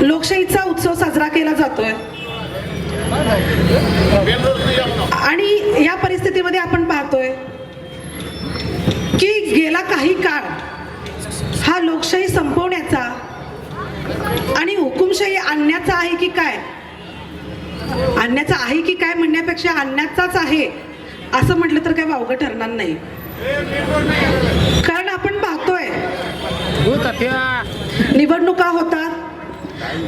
लोकशाहीचा उत्सव साजरा केला जातोय. आणि या परिस्थितीमध्ये आपण पाहतोय की गेला काही काळ हा लोकशाही संपवण्याचा आणि हुकुमशाही आणण्याचा आहे की काय? आणण्याचा आहे की काय म्हणण्यापेक्षा आणण्याचाच आहे असं म्हटलं तर काय वावगं ठरणार नाही. कारण आपण पाहतोय निवडणुका होतात.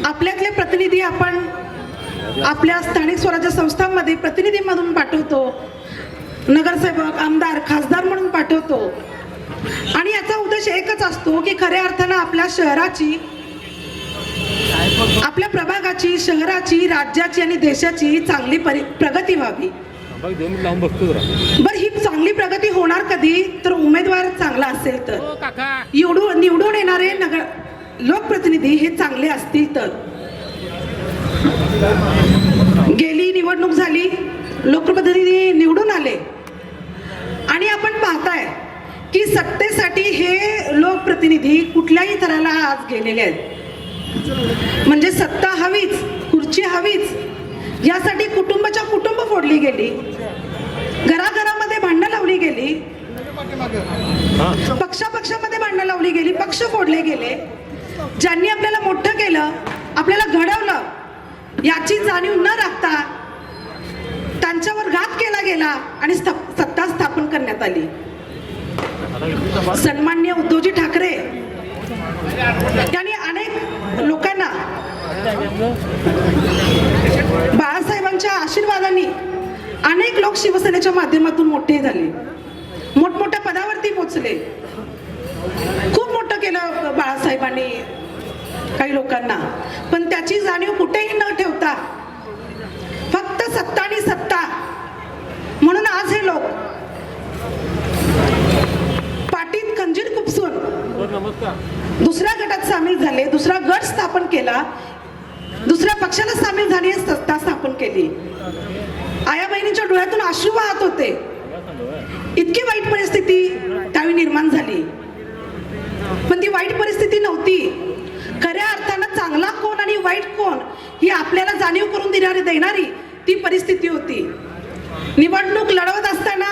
आपल्यातले प्रतिनिधी आपण आपल्या स्थानिक स्वराज्य संस्थांमध्ये प्रतिनिधी म्हणून पाठवतो. नगरसेवक आमदार खासदार म्हणून पाठवतो. आणि याचा उद्देश एकच असतो की खऱ्या अर्थानं आपल्या शहराची आपल्या प्रभागाची शहराची राज्याची आणि देशाची चांगली परि प्रगती व्हावी. बरं ही चांगली प्रगती होणार कधी तर उमेदवार चांगला असेल तर. हो निवडून येणारे नगर लोकप्रतिनिधी हे चांगले असतील तर. गेली निवडणूक झाली लोकप्रतिनिधी निवडून आले. आणि आपण पाहताय की सत्तेसाठी हे लोकप्रतिनिधी कुठल्याही थराला आज गेलेले आहेत. म्हणजे सत्ता हवीच खुर्ची हवीच यासाठी कुटुंबाच्या कुटुंब फोडली गेली. घराघरामध्ये भांडणं लावली गेली. पक्षापक्षामध्ये भांडणं लावली गेली पक्ष फोडले गेले. ज्यांनी आपल्याला मोठं केलं आपल्याला घडवलं याची जाणीव न राखता त्यांच्यावर घात केला गेला आणि सत्ता स्थापन करण्यात आली. सन्मान्य उद्धवजी ठाकरे यांनी अनेक लोकांना बाळासाहेबांच्या आशीर्वादाने अनेक लोक शिवसेनेच्या माध्यमातून मोठे झाले. मोठमोठ्या पदावरती पोचले खूप मोठं केलं बाळासाहेबांनी काही लोकांना. पण त्याची जाणीव कुठेही न ठेवता फक्त सत्ता आणि सत्ता. म्हणून आज हे लोक पाटीत खंजीर कुपसून दुसऱ्या गटात सामील झाले दुसरा गट स्थापन केला दुसऱ्या पक्षाला सामील झाली सत्ता स्थापन केली. आया बहिणीच्या डोळ्यातून अश्रू वाहत होते. इतकी वाईट परिस्थिती त्यावेळी निर्माण झाली. वाईट परिस्थिती नव्हती. खऱ्या अर्थानं चांगला कोण आणि वाईट कोण ही आपल्याला जाणीव करून देणारी देणारी ती परिस्थिती होती. निवडणूक लढवत असताना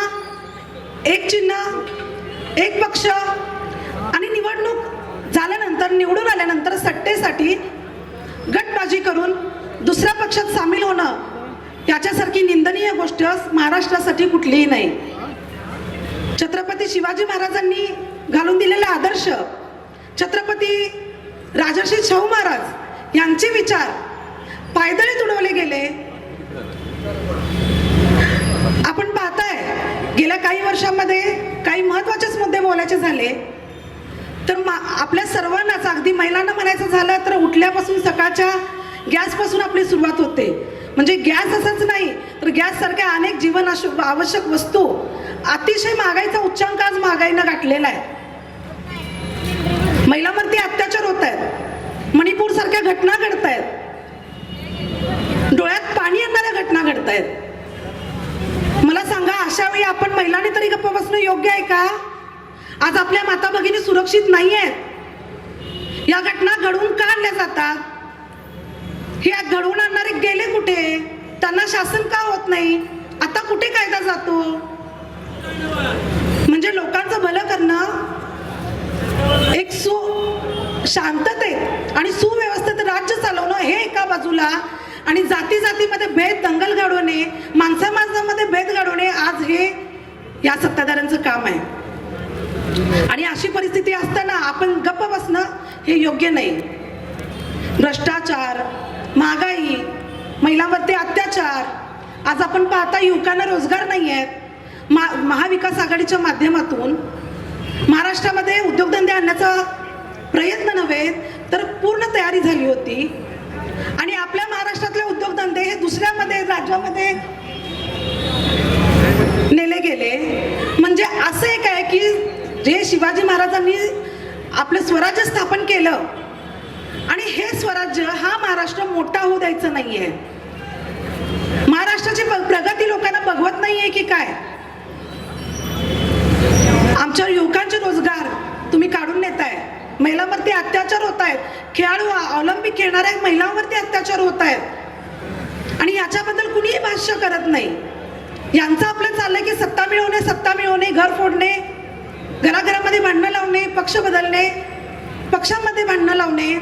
एक चिन्ह एक पक्ष आणि निवडणूक झाल्यानंतर निवडून आल्यानंतर सट्टेसाठी गटबाजी करून दुसऱ्या पक्षात सामील होणं याच्यासारखी निंदनीय गोष्ट महाराष्ट्रासाठी कुठलीही नाही. छत्रपती शिवाजी महाराजांनी घालून दिलेला आदर्श छत्रपती राजर्षी शाहू महाराज यांचे विचार पायदळी तुडवले गेले. आपण पाहताय गेल्या काही वर्षांमध्ये काही महत्वाचेच मुद्दे बोलायचे झाले. तर मा- आपल्या सर्वांनाच अगदी महिलांना म्हणायचं झालं तर उठल्यापासून सकाळच्या गॅसपासून आपली सुरुवात होते. म्हणजे गॅस असंच नाही तर गॅससारख्या अनेक जीवन आवश्यक वस्तू अतिशय महागाईचा उच्चांक आज महागाईनं गाठलेला आहे. महिलांवरती अत्याचार होत आहेत. मणिपूर सारख्या घटना घडत आहेत. डोळ्यात पाणी येणाऱ्या घटना घडत आहेत. मला सांगा अशा वेळी आपण महिलांनी तरी गप्प बसणं योग्य आहे का? आज आपल्या माता भगिनी सुरक्षित नाही आहेत. या घटना घडवून का आणल्या जातात? हे घडवून आणणारे गेले कुठे? त्यांना शासन का होत नाही? आता कुठे कायदा जातो? म्हणजे लोकांचं भलं करणं एक सु शांततेत आणि सुव्यवस्थेत राज्य चालवणं हे एका बाजूला. आणि जाती जातीमध्ये भेद दंगल घडवणे माणसा माणसामध्ये भेद घडवणे आज हे या सत्ताधाऱ्यांचं काम आहे. आणि अशी परिस्थिती असताना आपण गप्प बसणं हे योग्य नाही. भ्रष्टाचार महागाई महिलांवरती अत्याचार आज आपण पाहता युवकांना रोजगार नाही आहेत मा महाविकास आघाडीच्या माध्यमातून महाराष्ट्रामध्ये उद्योगधंदे आणण्याचा प्रयत्न नव्हे तर पूर्ण तयारी झाली होती. आणि आपल्या महाराष्ट्रातले उद्योगधंदे हे दुसऱ्यामध्ये राज्यामध्ये नेले गेले. म्हणजे असं एक आहे की जे शिवाजी महाराजांनी आपलं स्वराज्य स्थापन केलं आणि हे स्वराज्य हा महाराष्ट्र मोठा होऊ द्यायचं नाहीये. महाराष्ट्राची प्रगती लोकांना बघवत नाहीये की काय? आमच्या युवकांचे रोजगार तुम्ही काढून नेताय. महिलांवरती अत्याचार होत आहेत खेळाडू ऑलिम्पिक खेळणाऱ्या महिलांवरती अत्याचार होत आहेत आणि याच्याबद्दल कुणीही भाष्य करत नाही. यांचं आपलं चाललंय की सत्ता मिळवणे सत्ता मिळवणे घर फोडणे घराघरामध्ये भांडणं लावणे पक्ष बदलणे पक्षांमध्ये भांडणं लावणे